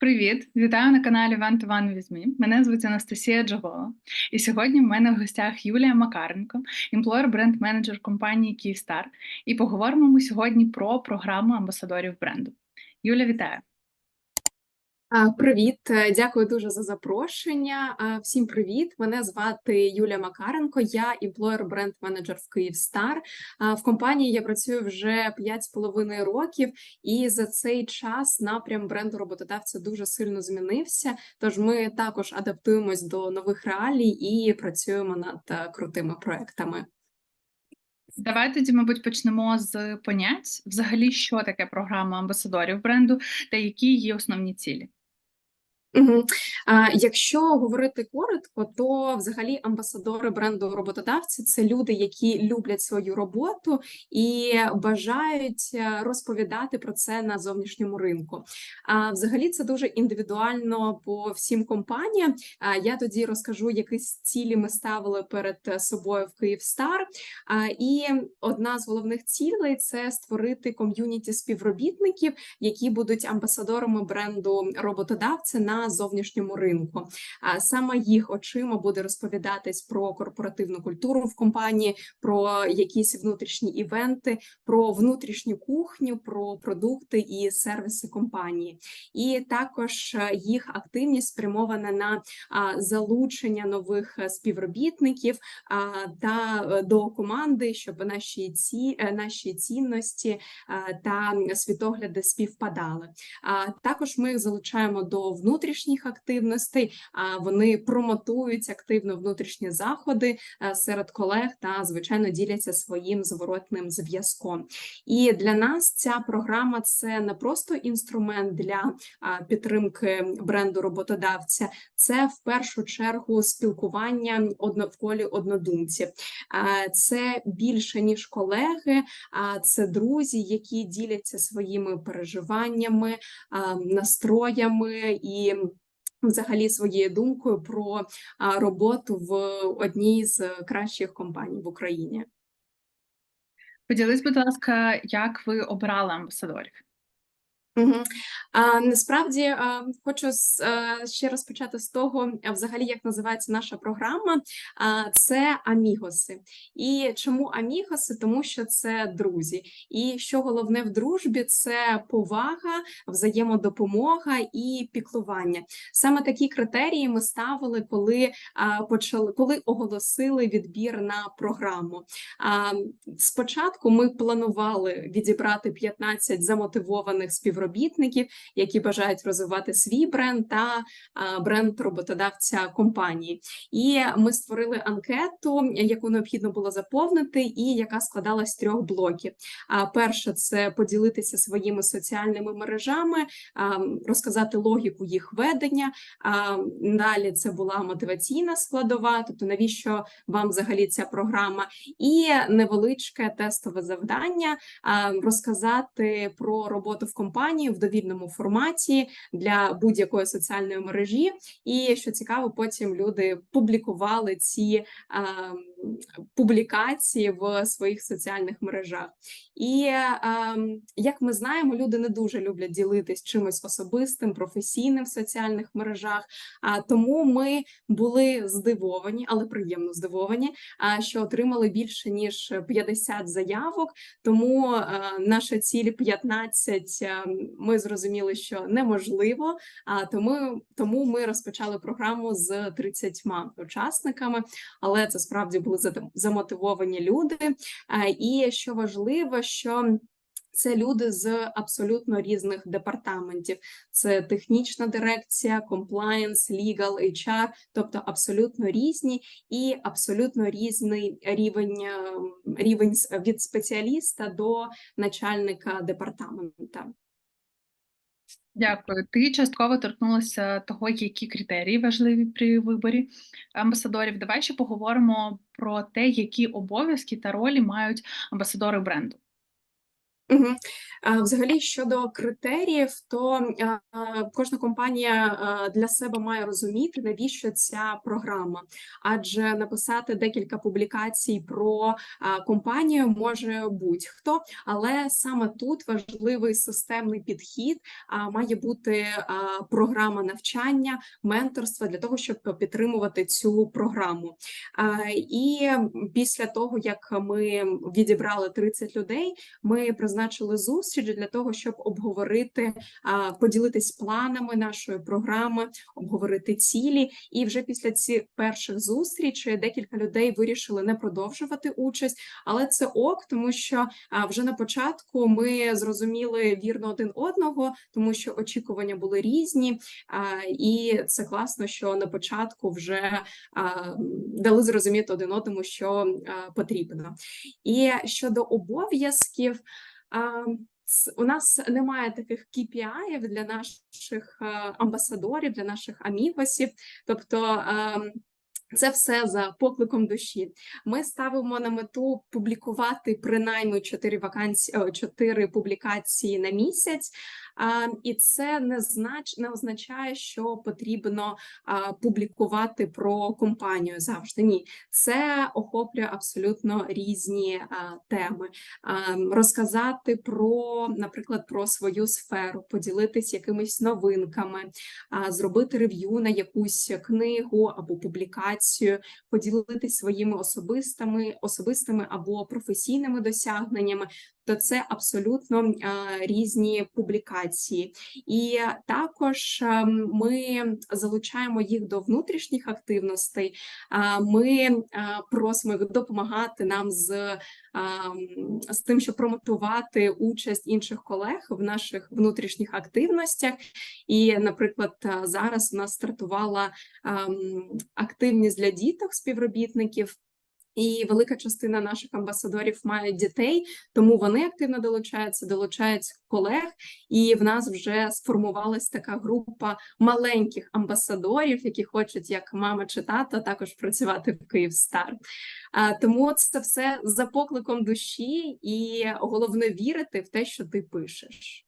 Привіт, вітаю на каналі Ван Іван Візмі. Мене звуть Анастасія Джавола. І сьогодні в мене в гостях Юлія Макаренко, імплоєр бренд менеджер компанії Київстар. І поговоримо ми сьогодні про програму амбасадорів бренду. Юля, вітаю! Привіт, е, дякую дуже за запрошення. Всім привіт! Мене звати Юлія Макаренко. Я імплоєр бренд менеджер в Київстар. А, В компанії я працюю вже 5,5 років, і за цей час напрям бренду роботодавця дуже сильно змінився. Тож ми також адаптуємось до нових реалій і працюємо над е, крутими проектами. Давай тоді, мабуть, почнемо з понять. Взагалі, що таке програма амбасадорів бренду та які її основні цілі. Якщо говорити коротко, то взагалі амбасадори бренду роботодавці це люди, які люблять свою роботу і бажають е, розповідати про це на зовнішньому ринку. А взагалі це дуже індивідуально по всім компаніям. Я тоді розкажу, які цілі ми ставили перед собою в Київстар. А, І одна з головних цілей це створити ком'юніті співробітників, які будуть амбасадорами бренду роботодавця на зовнішньому ринку. А саме їх очима буде розповідатись про корпоративну культуру в компанії, про якісь внутрішні івенти, про внутрішню кухню, про продукти і сервіси компанії. І також е, їх активність спрямована на залучення нових е, співробітників та е, до команди, щоб наші ці наші цінності та світогляди співпадали. Також ми їх залучаємо до внутрішнього внутрішніх активностей, вони промотують активно внутрішні заходи е, серед колег та звичайно діляться своїм зворотним зв'язком. І для нас ця програма це не просто інструмент для підтримки бренду роботодавця, це в першу чергу спілкування в колі однодумців. Це більше ніж колеги, а це друзі, які діляться своїми переживаннями, настроями і взагалі своєю думкою про роботу в одній з кращих компаній в Україні. Поділись, будь ласка, як ви обирали амбасадорів? А, Насправді хочу ще розпочати з того, взагалі, як називається наша програма. Це амігоси. І чому амігоси? Тому що це друзі. І що головне в дружбі це повага, взаємодопомога і піклування. Саме такі критерії ми ставили, коли почали, коли оголосили відбір на програму. Спочатку ми планували відібрати 15 замотивованих співробітників співробітників, які бажають розвивати свій бренд та бренд роботодавця компанії. І ми створили анкету, яку необхідно було заповнити, і яка складалась з трьох блоків. Перше це поділитися своїми соціальними мережами, розказати логіку їх ведення. Далі це була мотиваційна складова, тобто навіщо вам взагалі ця програма, і невеличке тестове завдання розказати про роботу в компанії компанію в довільному форматі для будь-якої соціальної мережі. І що цікаво, потім люди публікували ці а, публікації в своїх соціальних мережах. І а, як ми знаємо, люди не дуже люблять ділитись чимось особистим, професійним в соціальних мережах. А тому ми були здивовані, але приємно здивовані, що отримали більше ніж 50 заявок. Тому а, наша ціль 15 ми зрозуміли, що неможливо. А тому тому ми розпочали програму з 30 учасниками, але це справді були замотивовані люди. І що важливо, що це люди з абсолютно різних департаментів: це технічна дирекція, комплаєнс, legal, HR, тобто абсолютно різні і абсолютно різний рівень рівень від спеціаліста до начальника департамента. Дякую. Ти частково торкнулася того, які критерії важливі при виборі амбасадорів. Давай ще поговоримо про те, які обов'язки та ролі мають амбасадори бренду. Взагалі, щодо критеріїв, то, кожна компанія, для себе має розуміти, навіщо ця програма. Адже написати декілька публікацій про, компанію може будь-хто, але саме тут важливий системний підхід. Має бути, програма навчання, менторства для того, щоб підтримувати цю програму. І після того, як ми відібрали 30 людей, ми призначили зустріч для того, щоб обговорити, поділитись планами нашої програми, обговорити цілі. І вже після цих перших зустрічей декілька людей вирішили не продовжувати участь, але це ок, тому що вже на початку ми зрозуміли вірно один одного, тому що очікування були різні. І це класно, що на початку вже дали зрозуміти один одному, що потрібно. І щодо обов'язків. У нас немає таких KPI для наших е, амбасадорів, для наших амігосів. Тобто ем, це все за покликом душі. Ми ставимо на мету публікувати принаймні 4 вакансії, чотири 4 публікації на місяць. І це не знач, не означає, що потрібно публікувати про компанію завжди. Ні, це охоплює абсолютно різні теми. Розказати про, наприклад, про свою сферу, поділитись якимись новинками, зробити рев'ю на якусь книгу або публікацію, поділитись своїми особистими, особистими або професійними досягненнями. То це абсолютно різні публікації, і також ми залучаємо їх до внутрішніх активностей. Ми просимо їх допомагати нам з з тим, щоб промотувати участь інших колег в наших внутрішніх активностях. І, наприклад, зараз у нас стартувала активність для діток співробітників. І велика частина наших амбасадорів мають дітей, тому вони активно долучаються, долучають колег, і в нас вже сформувалась така група маленьких амбасадорів, які хочуть, як мама чи тато, також працювати в Київстар. Тому це все за покликом душі, і головне вірити в те, що ти пишеш.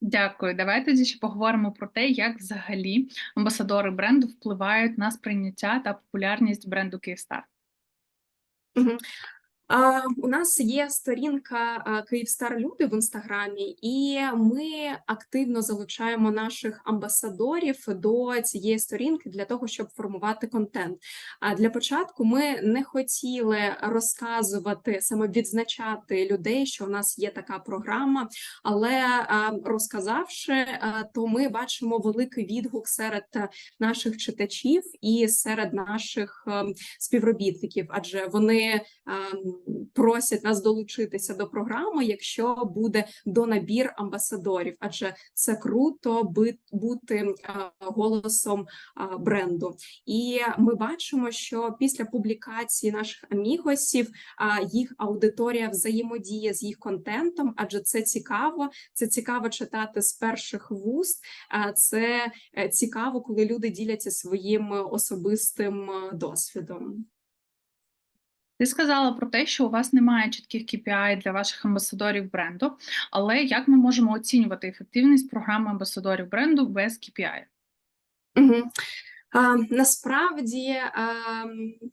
Дякую. Давай тоді ще поговоримо про те, як взагалі амбасадори бренду впливають на сприйняття та популярність бренду Київстар. Mm-hmm. У нас є сторінка Київстар Люди в інстаграмі, і ми активно залучаємо наших амбасадорів до цієї сторінки для того, щоб формувати контент. А для початку ми не хотіли розказувати саме відзначати людей, що в нас є така програма, але розказавши, то ми бачимо великий відгук серед наших читачів і серед наших ем, співробітників, адже вони ем, просять нас долучитися до програми, якщо буде донабір амбасадорів, адже це круто бути е, голосом е, бренду. І ми бачимо, що після публікації наших амігосів їх аудиторія взаємодіє з їх контентом, адже це цікаво. Це цікаво читати з перших вуст. Це е, цікаво, коли люди діляться своїм е, особистим е, досвідом. Ти сказала про те, що у вас немає чітких KPI для ваших амбасадорів бренду, але як ми можемо оцінювати ефективність програми амбасадорів бренду без KPI? Мгм. А, насправді а,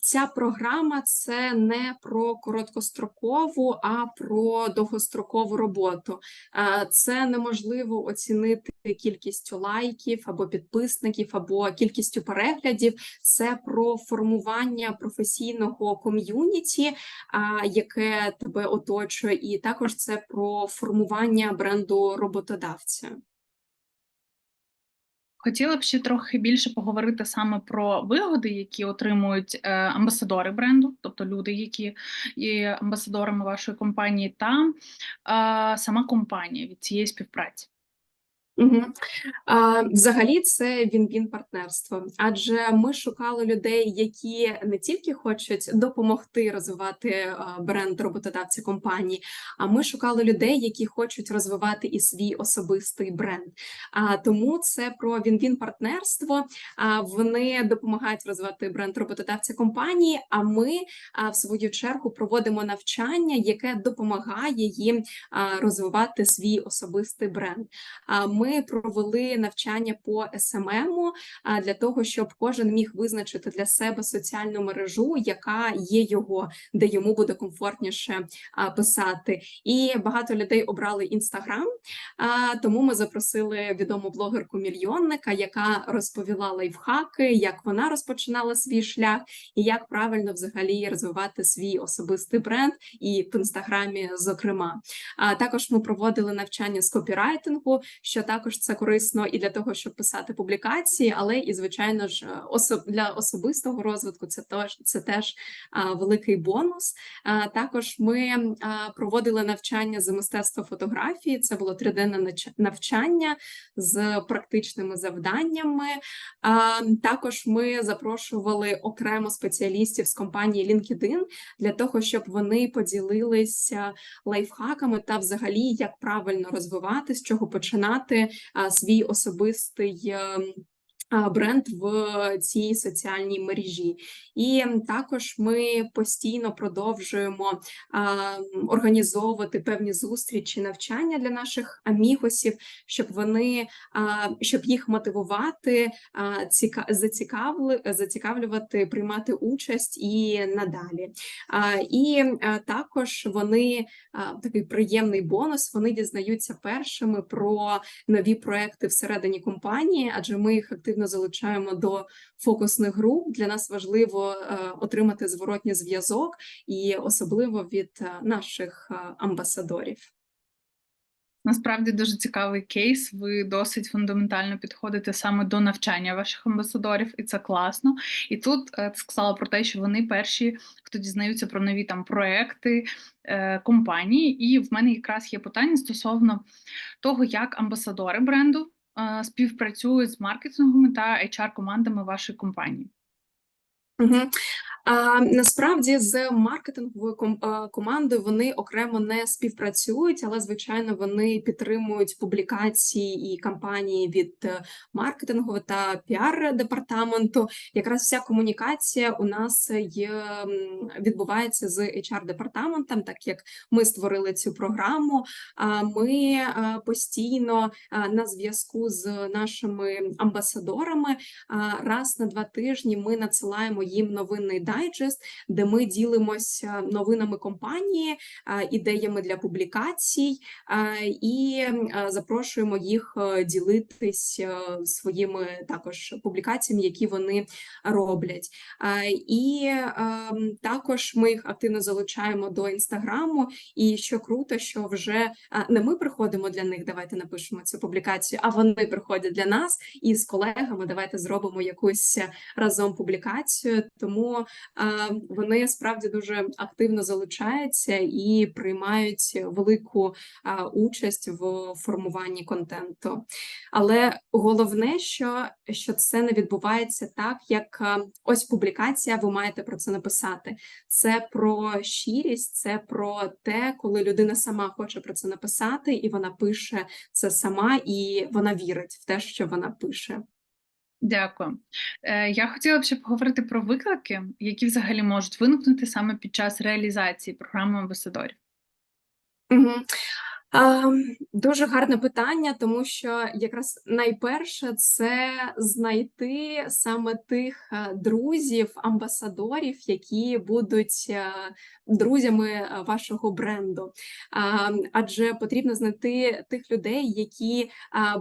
ця програма це не про короткострокову, а про довгострокову роботу. А, це неможливо оцінити кількістю лайків або підписників, або кількістю переглядів. Це про формування професійного ком'юніті, яке тебе оточує, і також це про формування бренду роботодавця. Хотіла б ще трохи більше поговорити саме про вигоди, які отримують е, амбасадори бренду, тобто люди, які є амбасадорами вашої компанії, та сама компанія від цієї співпраці. Мгм. А, взагалі, це він-він партнерство, адже ми шукали людей, які не тільки хочуть допомогти розвивати бренд роботодавця компанії, а ми шукали людей, які хочуть розвивати і свій особистий бренд. А тому це про він-він партнерство. А вони допомагають розвивати бренд роботодавця компанії. А ми, а, в свою чергу, проводимо навчання, яке допомагає їм розвивати свій особистий бренд. А ми провели навчання по СММу а, для того, щоб кожен міг визначити для себе соціальну мережу, яка є його, де йому буде комфортніше писати. І багато людей обрали інстаграм. Тому ми запросили відому блогерку мільйонника, яка розповіла лайфхаки, як вона розпочинала свій шлях, і як правильно взагалі розвивати свій особистий бренд, і в інстаграмі, зокрема. Також ми проводили навчання з копірайтингу, що також це корисно і для того, щоб писати публікації, але і звичайно ж для особистого розвитку. Це теж це теж великий бонус. Також ми проводили навчання з мистецтва фотографії. Це було триденне навчання з практичними завданнями. Також ми запрошували окремо спеціалістів з компанії LinkedIn для того, щоб вони поділилися лайфхаками та взагалі як правильно розвивати, з чого починати свій особистий. Бренд в цій соціальній мережі, і також ми постійно продовжуємо організовувати певні зустрічі, навчання для наших амігосів, щоб вони щоб їх мотивувати, зацікавли, зацікавлювати, приймати участь і надалі. І також вони такий приємний бонус. Вони дізнаються першими про нові проекти всередині компанії, адже ми їх активно залучаємо до фокусних груп. Для нас важливо е, отримати зворотній зв'язок, і особливо від е, наших е, амбасадорів. Насправді дуже цікавий кейс. Ви досить фундаментально підходите саме до навчання ваших амбасадорів, і це класно. І тут сказала про те, що вони перші, хто дізнаються про нові там проекти компанії. І в мене якраз є питання стосовно того, як амбасадори бренду співпрацюють з маркетингом та HR-командами вашої компанії. Угу. А, насправді з маркетинговою ком командою вони окремо не співпрацюють, але звичайно вони підтримують публікації і кампанії від е, маркетингового та піар департаменту. Якраз вся комунікація у нас є відбувається з HR департаментом, так як ми створили цю програму. А ми постійно на зв'язку з нашими амбасадорами. Раз на два тижні ми надсилаємо їм новинний дайджест, де ми ділимося новинами компанії, ідеями для публікацій і запрошуємо їх е, ділитись е, своїми також публікаціями, які вони роблять. І також ми їх активно залучаємо до інстаграму. І що круто, що вже не ми приходимо для них. Давайте напишемо цю публікацію, а вони приходять для нас і з колегами. Давайте зробимо якусь разом публікацію. Тому вони справді дуже активно залучаються і приймають велику участь в формуванні контенту. Але головне, що, що це не відбувається так, як ось публікація, ви маєте про це написати. Це про щирість, це про те, коли людина сама хоче про це написати, і вона пише це сама, і вона вірить в те, що вона пише. Дякую. Е, Я хотіла б ще поговорити про виклики, які взагалі можуть виникнути саме під час реалізації програми амбасадорів. Угу. А, дуже гарне питання, тому що якраз найперше це знайти саме тих е, друзів, амбасадорів, які будуть е, друзями е, вашого бренду. Адже потрібно знайти тих людей, які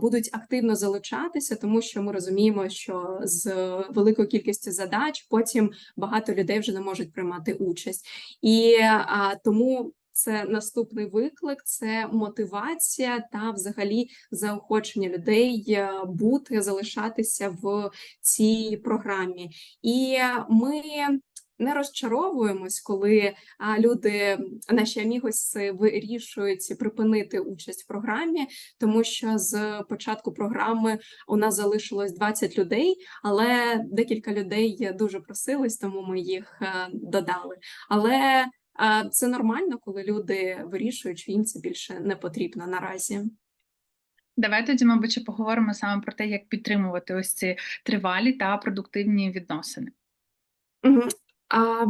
будуть активно залучатися, тому що ми розуміємо, що з великою кількістю задач потім багато людей вже не можуть приймати участь, і тому. Це наступний виклик, це мотивація та взагалі заохочення людей е, бути, залишатися в цій програмі. І ми не розчаровуємось, коли люди, наші амігоси, вирішують припинити участь в програмі, тому що з початку програми у нас залишилось 20 людей, але декілька людей дуже просились, тому ми їх е, додали. Але це нормально, коли люди вирішують, що їм це більше не потрібно наразі. Давай тоді, мабуть, поговоримо саме про те, як підтримувати ось ці тривалі та продуктивні відносини.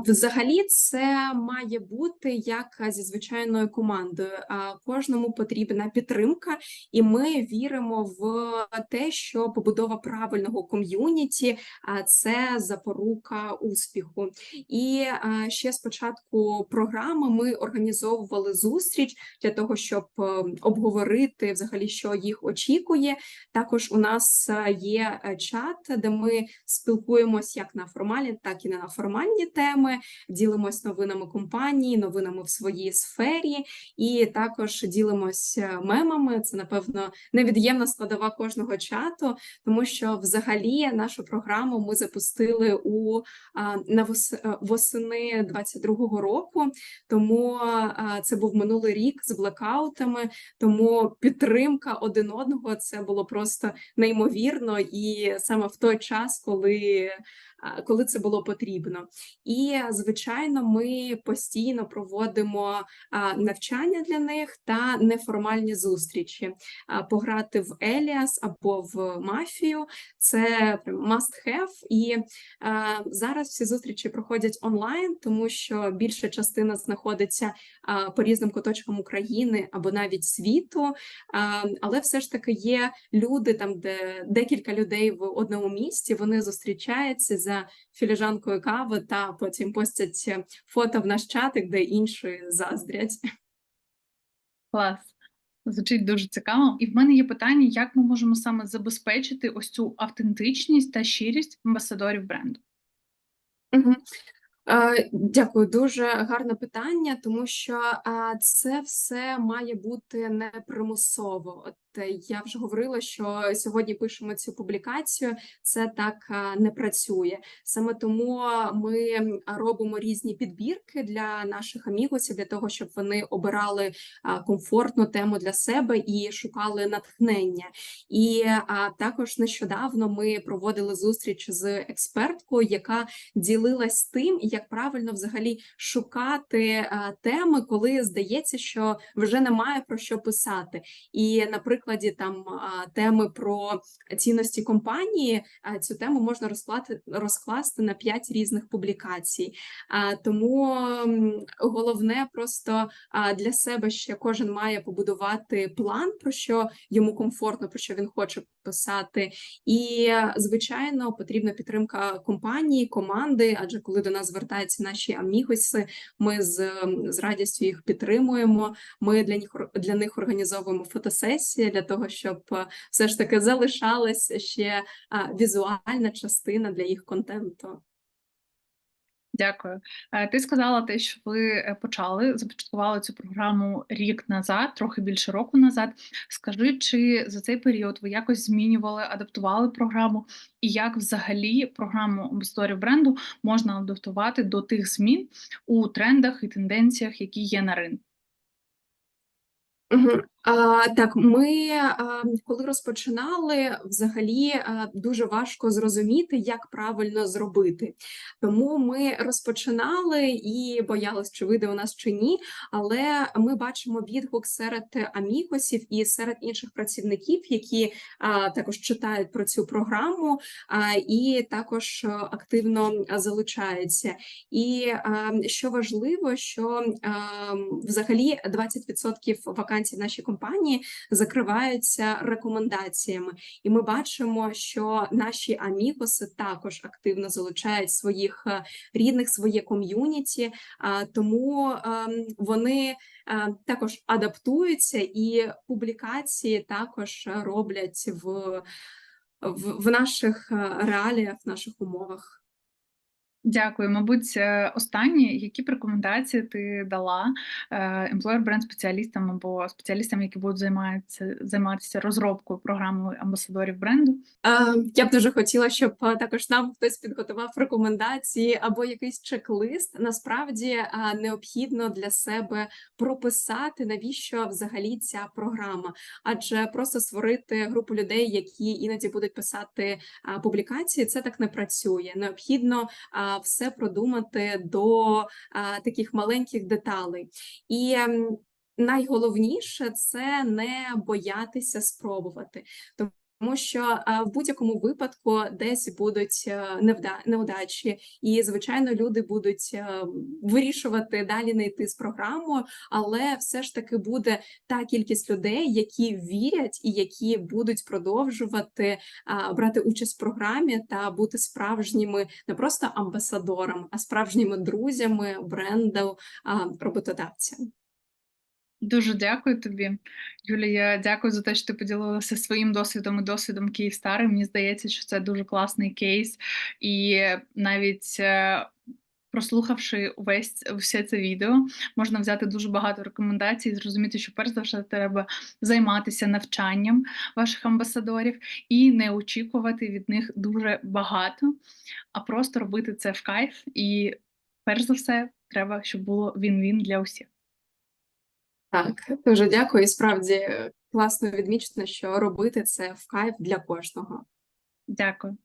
Взагалі, це має бути як зі звичайною командою. Кожному потрібна підтримка, і ми віримо в те, що побудова правильного ком'юніті це запорука успіху. І ще з початку програми ми організовували зустріч для того, щоб е, обговорити взагалі, що їх очікує. Також у нас е, є е, чат, де ми спілкуємось як на формальні, так і не на формальні теми, ділимось новинами компанії, новинами в своїй сфері, і також ділимось е, мемами. Це напевно невід'ємна складова кожного чату, тому що взагалі нашу програму ми запустили у на вос- е, восени 22-го року. Тому це був минулий рік з блекаутами. Тому підтримка один одного це було просто неймовірно, і саме в той час, коли, коли це було потрібно. І звичайно, ми постійно проводимо навчання для них та неформальні зустрічі. Пограти в Еліас або в мафію це must have. І зараз всі зустрічі проходять онлайн, тому що більша частина знаходиться по різним куточкам України або навіть світу. Але все ж таки є люди там, де декілька людей в одному місці, вони зустрічаються за філіжанкою кави та потім постять фото в наш чатик, де інші заздрять. Клас. Звучить дуже цікаво. І в мене є питання, як ми можемо саме забезпечити ось цю автентичність та щирість амбасадорів бренду. Е, Дякую, дуже гарне питання, тому що це все має бути не примусово. От я вже говорила, що сьогодні пишемо цю публікацію, це так не працює. Саме тому ми робимо різні підбірки для наших амігосів, для того, щоб вони обирали комфортну тему для себе і шукали натхнення. І також нещодавно ми проводили зустріч з експерткою, яка ділилась тим, як правильно взагалі шукати е, теми, коли здається, що вже немає про що писати. І на прикладі там теми про цінності компанії цю тему можна розкласти, розкласти на п'ять різних публікацій. Тому головне просто для себе ще кожен має побудувати план, про що йому комфортно, про що він хоче писати. І е, звичайно, потрібна підтримка компанії, команди. Адже коли до нас звертаються наші амігоси, ми з, з радістю їх підтримуємо. Ми для них для них організовуємо фотосесії для того, щоб е, все ж таки залишалася ще візуальна частина для їх контенту. Дякую. Е, Ти сказала те, що ви е, почали, започаткували цю програму рік назад, трохи більше року назад. Скажи, чи за цей період ви якось змінювали, адаптували програму, і як взагалі програму амбасадорів бренду можна адаптувати до тих змін у трендах і тенденціях, які є на ринку? Мгм. А, так, ми а, коли розпочинали, взагалі а, дуже важко зрозуміти, як правильно зробити. Тому ми розпочинали і боялись, чи вийде у нас чи ні. Але ми бачимо відгук серед амігосів і серед інших працівників, які а, також читають про цю програму а, і також активно залучаються. І а, що важливо, що а, взагалі 20% вакансій в нашій компанії закриваються рекомендаціями, і ми бачимо, що наші амігоси також активно залучають своїх е, рідних, своє ком'юніті, тому ем, вони е, також адаптуються і публікації також роблять в, в, в наших е, реаліях, в наших умовах. Дякую. Мабуть, е, останнє, які б рекомендації ти дала е, employer бренд спеціалістам або спеціалістам, які будуть займаються, займатися розробкою програми амбасадорів бренду? Е, Я б дуже хотіла, щоб також нам хтось підготував рекомендації або якийсь чек-лист. Насправді необхідно для себе прописати, навіщо взагалі ця програма, адже просто створити групу людей, які іноді будуть писати публікації, це так не працює. Необхідно все продумати до таких маленьких деталей. І найголовніше це не боятися спробувати. Тому що в будь-якому випадку десь будуть е, невда... неудачі, і звичайно люди будуть е, вирішувати далі не йти з програмою, але все ж таки буде та кількість людей, які вірять і які будуть продовжувати брати участь в програмі та бути справжніми не просто амбасадорами, а справжніми друзями бренду роботодавця. Дуже дякую тобі, Юлія. Дякую за те, що ти поділилася своїм досвідом і досвідом Київстари. Мені здається, що це дуже класний кейс, і навіть е, прослухавши увесь все це відео, можна взяти дуже багато рекомендацій, зрозуміти, що перш за все треба займатися навчанням ваших амбасадорів і не очікувати від них дуже багато, а просто робити це в кайф. І перш за все, треба, щоб було він-він для усіх. Так, дуже дякую. І справді е, класно відмічено, що робити це в кайф для кожного. Дякую.